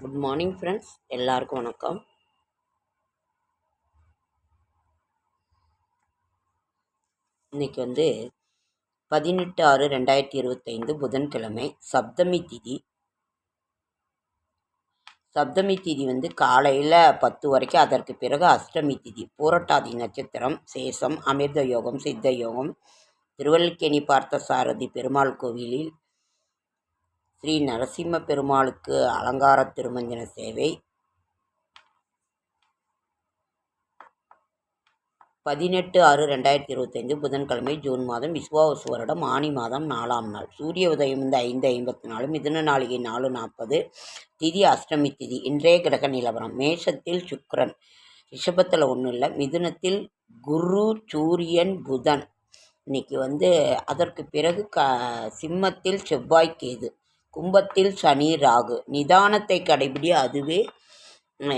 Good morning friends எல்லாருக்கும் வணக்கம். இன்னைக்கு வந்து பதினெட்டு ஆறு ரெண்டாயிரத்தி இருபத்தைந்து புதன்கிழமை சப்தமி திதி. சப்தமி திதி வந்து காலையில் பத்து வரைக்கும் அதற்கு பிறகு அஷ்டமி திதி. பூரட்டாதி நட்சத்திரம் சேஷம் அமிர்த யோகம் சித்த யோகம் திருவல்லிக்கேணி பார்த்த சாரதி பெருமாள் கோவிலில் ஸ்ரீ நரசிம்ம பெருமாளுக்கு அலங்கார திருமஞ்சன சேவை. பதினெட்டு ஆறு ரெண்டாயிரத்தி இருபத்தைந்து புதன்கிழமை ஜூன் மாதம் விஸ்வாவசு வருடம் ஆணி மாதம் நாலாம் நாள். சூரிய உதயம் இந்த ஐந்து ஐம்பத்தி நாலு மிதுன நாளிகை நாலு நாற்பது திதி அஷ்டமி திதி இன்றைய கிரக நிலவரம். மேஷத்தில் சுக்ரன் ரிஷபத்தில் ஒன்றும் இல்லை. மிதுனத்தில் குரு சூரியன் புதன். இன்னைக்கு வந்து அதற்கு பிறகு க சிம்மத்தில் செவ்வாய் கேது. கும்பத்தில் சனி ராகு. நிதானத்தை கடைபிடி அதுவே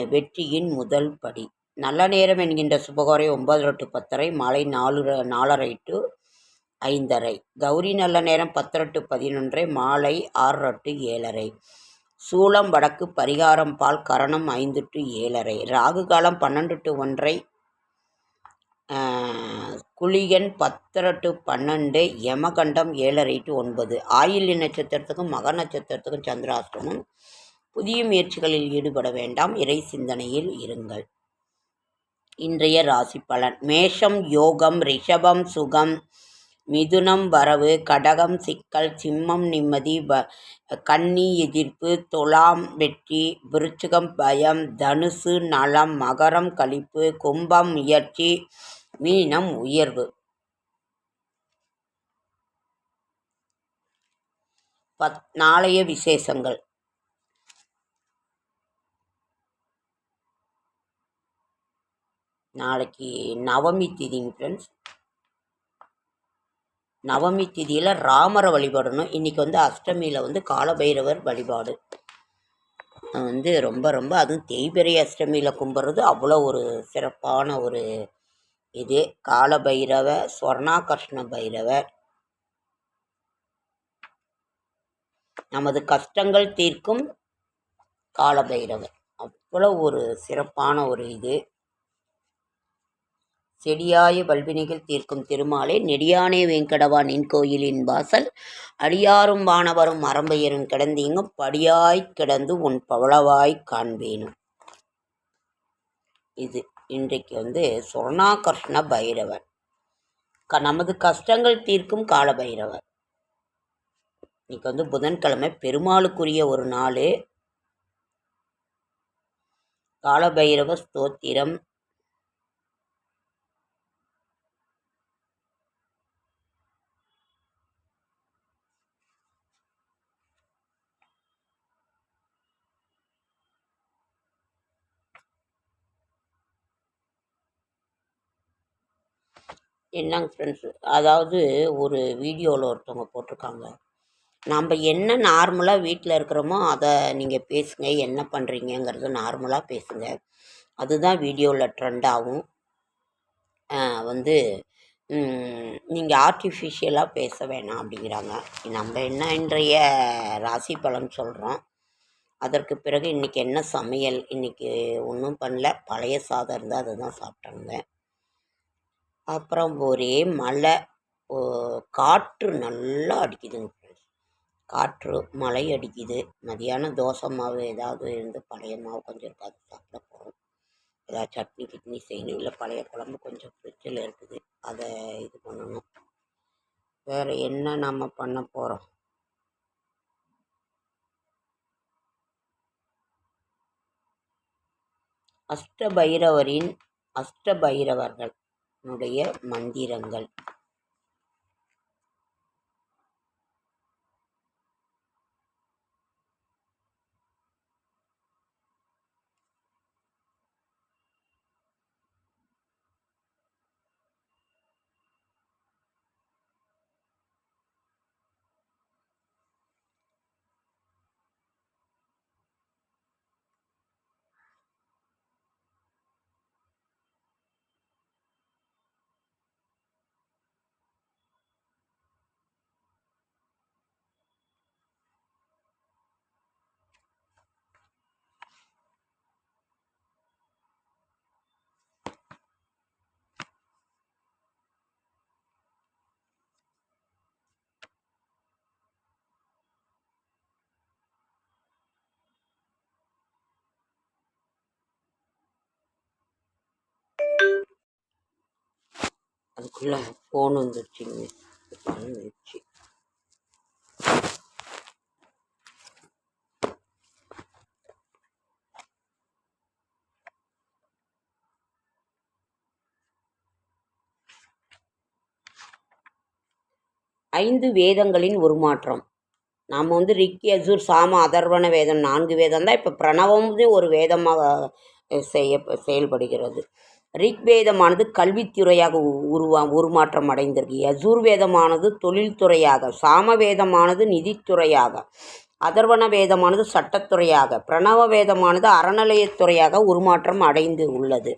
வெற்றியின் முதல் படி. நல்ல நேரம் என்கின்ற சுபகோரை ஒன்பது டு பத்தரை மாலை நாலு ர- நாலரை டு ஐந்தரை. கௌரி நல்ல நேரம் பத்தரை டு பதினொன்றரை மாலை ஆறரை டு ஏழரை. சூளம் வடக்கு பரிகாரம் பால் கரணம் ஐந்து டு ஏழரை. ராகு காலம் பன்னெண்டு டு ஒன்றை குளியன் குளிகன் பத்தரை டு பன்னெண்டு யமகண்டம் ஏழரை டு ஒன்பது. ஆயில்ய நட்சத்திரத்துக்கும் மக நட்சத்திரத்துக்கும் சந்திராஷ்டமம். புதிய முயற்சிகளில் ஈடுபட வேண்டாம். இறை சிந்தனையில் இருங்கள். இன்றைய ராசி பலன். மேஷம் யோகம் ரிஷபம் சுகம் மிதுனம் வரவு கடகம் சிக்கல் சிம்மம் நிம்மதி ப கன்னி எதிர்ப்பு துலாம் வெற்றி விருச்சிகம் பயம் தனுசு நலம் மகரம் களிப்பு கும்பம் முயற்சி மீனம் உயர்வு. பத் நாளைய விசேஷங்கள். நாளைக்கு நவமி திதிங்க ஃப்ரெண்ட்ஸ் நவமி திதியில் ராமரை வழிபடணும். இன்றைக்கி வந்து அஷ்டமியில் வந்து காலபைரவர் வழிபாடு. வந்து ரொம்ப ரொம்ப அதுவும் தேய்பிரை அஷ்டமியில் கும்பிட்றது அவ்வளோ ஒரு சிறப்பான ஒரு இது காலபைரவ ஸ்வர்ணாகர்ஷ்ண பைரவர் நமது கஷ்டங்கள் தீர்க்கும் காலபைரவர். அவ்வளோ ஒரு சிறப்பான ஒரு இது. செடியாய பல்வினைகள் தீர்க்கும் திருமாலே நெடியானே வெங்கடவானின் கோயிலின் வாசல் அடியாரும் வானவரும் மரம்பையரும் கிடந்தீங்கும் படியாய் கிடந்து உன் பவளவாய் காண்பேனும். இது. இன்றைக்கு வந்து சொர்ணாகர்ஷ்ண பைரவர். க நமது கஷ்டங்கள் தீர்க்கும் கால பைரவர் இன்னைக்கு வந்து புதன்கிழமை பெருமாளுக்குரிய ஒரு நாள். காலபைரவ ஸ்தோத்திரம். என்னங்க ஃப்ரெண்ட்ஸ் அதாவது ஒரு வீடியோவில் ஒருத்தவங்க போட்டிருக்காங்க. நம்ம என்ன நார்மலாக வீட்டில் இருக்கிறோமோ அதை நீங்கள் பேசுங்க என்ன பண்ணுறீங்கங்கிறத நார்மலாக பேசுங்க. அதுதான் வீடியோவில் ட்ரெண்ட் ஆகும் வந்து நீங்கள் ஆர்டிஃபிஷியலாக பேச வேணாம் அப்படிங்கிறாங்க. நம்ம என்ன இன்றைய ராசி பலன் சொல்கிறோம் அதற்கு பிறகு இன்றைக்கி என்ன சமையல்? இன்றைக்கி ஒன்றும் பண்ணல. பழைய சாதம் இருந்தால் அதை தான் சாப்பிட்டாங்க. அப்புறம் ஒரே மழை. காற்று நல்லா அடிக்குதுங்க ஃப்ரெண்ட்ஸ் காற்று மழை அடிக்குது. மதியானம் தோசை மாவு ஏதாவது இருந்து பழைய மாவு கொஞ்சம் பார்த்து சாப்பிட போகிறோம் ஏதாவது சட்னி கிட்னி செய்யணும். இல்லை பழைய குழம்பு கொஞ்சம் ஃப்ரிட்ஜில் இருக்குது. அதை இது பண்ணணும். வேறு என்ன நம்ம பண்ண போகிறோம் அஷ்டபைரவரின் அஷ்டபைரவர்கள். அஷ்டபைரவர்களுடைய மந்திரங்கள். அதுக்குள்ளே ஃபோன் வந்துருச்சுங்க. வந்துருச்சு. ஐந்து வேதங்களின் உருமாற்றம் நாம் வந்து ரிக்கி அசூர் சாம அதர்வன வேதம் நான்கு வேதம் தான் இப்போ பிரணவம் ஒரு வேதமாக செய்ய செயல்படுகிறது. ரிக்வேதமானது கல்வித்துறையாக உருவா உருமாற்றம் அடைந்திருக்கு. யசூர்வேதமானது தொழில்துறையாக சாமவேதமானது நிதித்துறையாக அதர்வண வேதமானது சட்டத்துறையாக பிரணவ வேதமானது அறநிலையத்துறையாக உருமாற்றம் அடைந்து உள்ளது.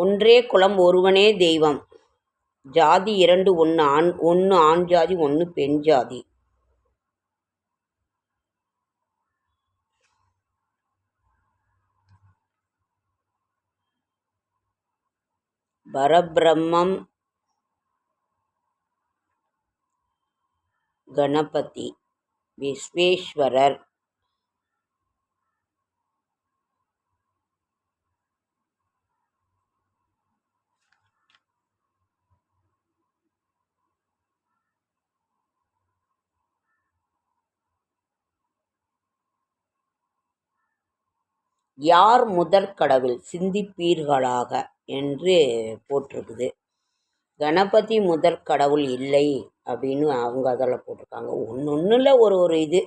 ஒன்றே குலம் ஒருவனே தெய்வம். ஜாதி இரண்டு ஒன்று ஆண் ஒன்று ஆண் ஜாதி ஒன்று பெண் ஜாதி. பரபிரம்மம் கணபதி விஸ்வேஸ்வரர். யார் முதற் கடவுள் சிந்திப்பீர்களாக? என்று போட்டிருக்குது. கணபதி முதற் கடவுள் இல்லை அப்படின்னு அவங்க அதில் போட்டிருக்காங்க. ஒன்று ஒன்றில் ஒரு ஒரு இது.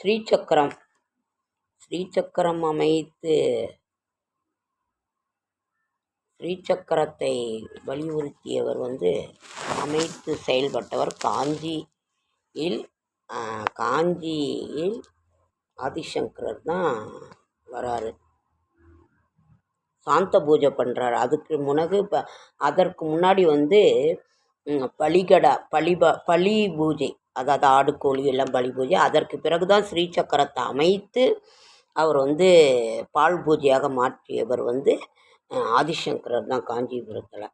ஸ்ரீசக்கரம். ஸ்ரீசக்கரம் அமைத்து ஸ்ரீசக்கரத்தை வலியுறுத்தியவர் வந்து அமைத்து செயல்பட்டவர் காஞ்சியில் காஞ்சியில் ஆதிசங்கரர் தான் வராரு. சாந்த பூஜை பண்ணுறாரு அதுக்கு முனகு இப்போ அதற்கு முன்னாடி வந்து பலிகடா பலிப பலி பூஜை அதாவது ஆடு கோழி எல்லாம் பலி பூஜை அதற்கு பிறகு தான் ஸ்ரீ சக்கரத்தை அமைத்து அவர் வந்து பால் பூஜையாக மாற்றியவர் வந்து ஆதிசங்கரர் தான் காஞ்சிபுரத்தில்.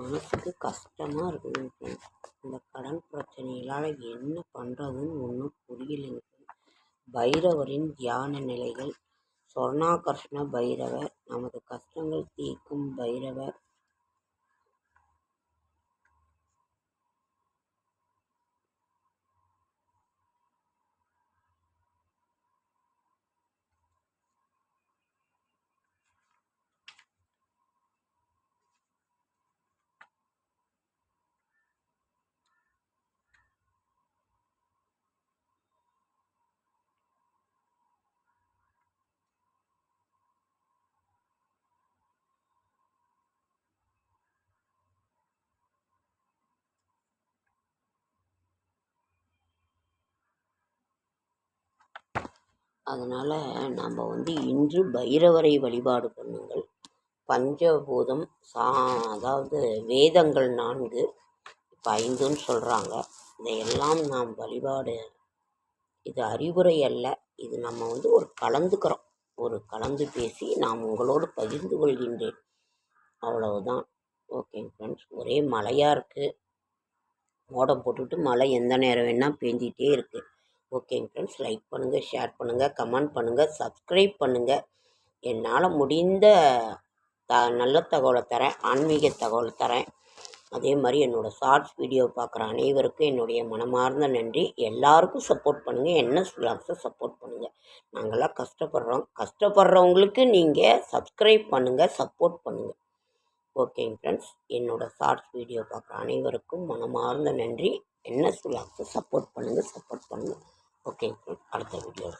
மனசுக்கு கஷ்டமாக இருக்குதுங்க ஃப்ரெண்ட்ஸ் இந்த கடன் பிரச்சனைகளால் என்ன பண்ணுறதுன்னு ஒன்றும் புரியலைங்க பைரவரின் தியான நிலைகள். சொர்ணாகர்ஷ்ண பைரவர் நமது கஷ்டங்கள் தீர்க்கும் பைரவர் அதனால் நாம் வந்து இன்று பைரவரை வழிபாடு பண்ணுங்கள். பஞ்சபூதம் சா அதாவது வேதங்கள் நான்கு இப்போ ஐந்துன்னு சொல்கிறாங்க இதையெல்லாம் நாம் வழிபாடு. இது அறிவுரை அல்ல. இது நம்ம வந்து ஒரு கலந்துக்கிறோம். ஒரு கலந்து பேசி நாம் உங்களோடு பகிர்ந்து கொள்கின்றேன். அவ்வளவுதான். ஓகேங்க ஃப்ரெண்ட்ஸ் ஒரே மழையாக இருக்குது மோடம் போட்டுட்டு மழை எந்த நேரம் வேணால் பேஞ்சிகிட்டே இருக்குது ஓகேங்க ஃப்ரெண்ட்ஸ் லைக் பண்ணுங்கள் ஷேர் பண்ணுங்கள் கமெண்ட் பண்ணுங்கள் சப்ஸ்கிரைப் பண்ணுங்கள் என்னால் முடிந்த த நல்ல தகவலை தரேன் ஆன்மீக தகவலை தரேன். அதே மாதிரி என்னோடய ஷார்ட்ஸ் வீடியோ பார்க்குற அனைவருக்கும் என்னுடைய மனமார்ந்த நன்றி. எல்லாருக்கும் சப்போர்ட் பண்ணுங்கள் என்ன விலாக்ஸை சப்போர்ட் பண்ணுங்கள் நாங்கள்லாம் கஷ்டப்படுறோம். கஷ்டப்படுறவங்களுக்கு நீங்கள் சப்ஸ்கிரைப் பண்ணுங்கள் சப்போர்ட் பண்ணுங்கள் ஓகேங்க ஃப்ரெண்ட்ஸ் என்னோடய ஷார்ட்ஸ் வீடியோ பார்க்குற அனைவருக்கும் மனமார்ந்த நன்றி. என்ன விலாக்ஸை சப்போர்ட் பண்ணுங்கள் சப்போர்ட் பண்ணுங்கள் ஓகே அடுத்த வீடியோ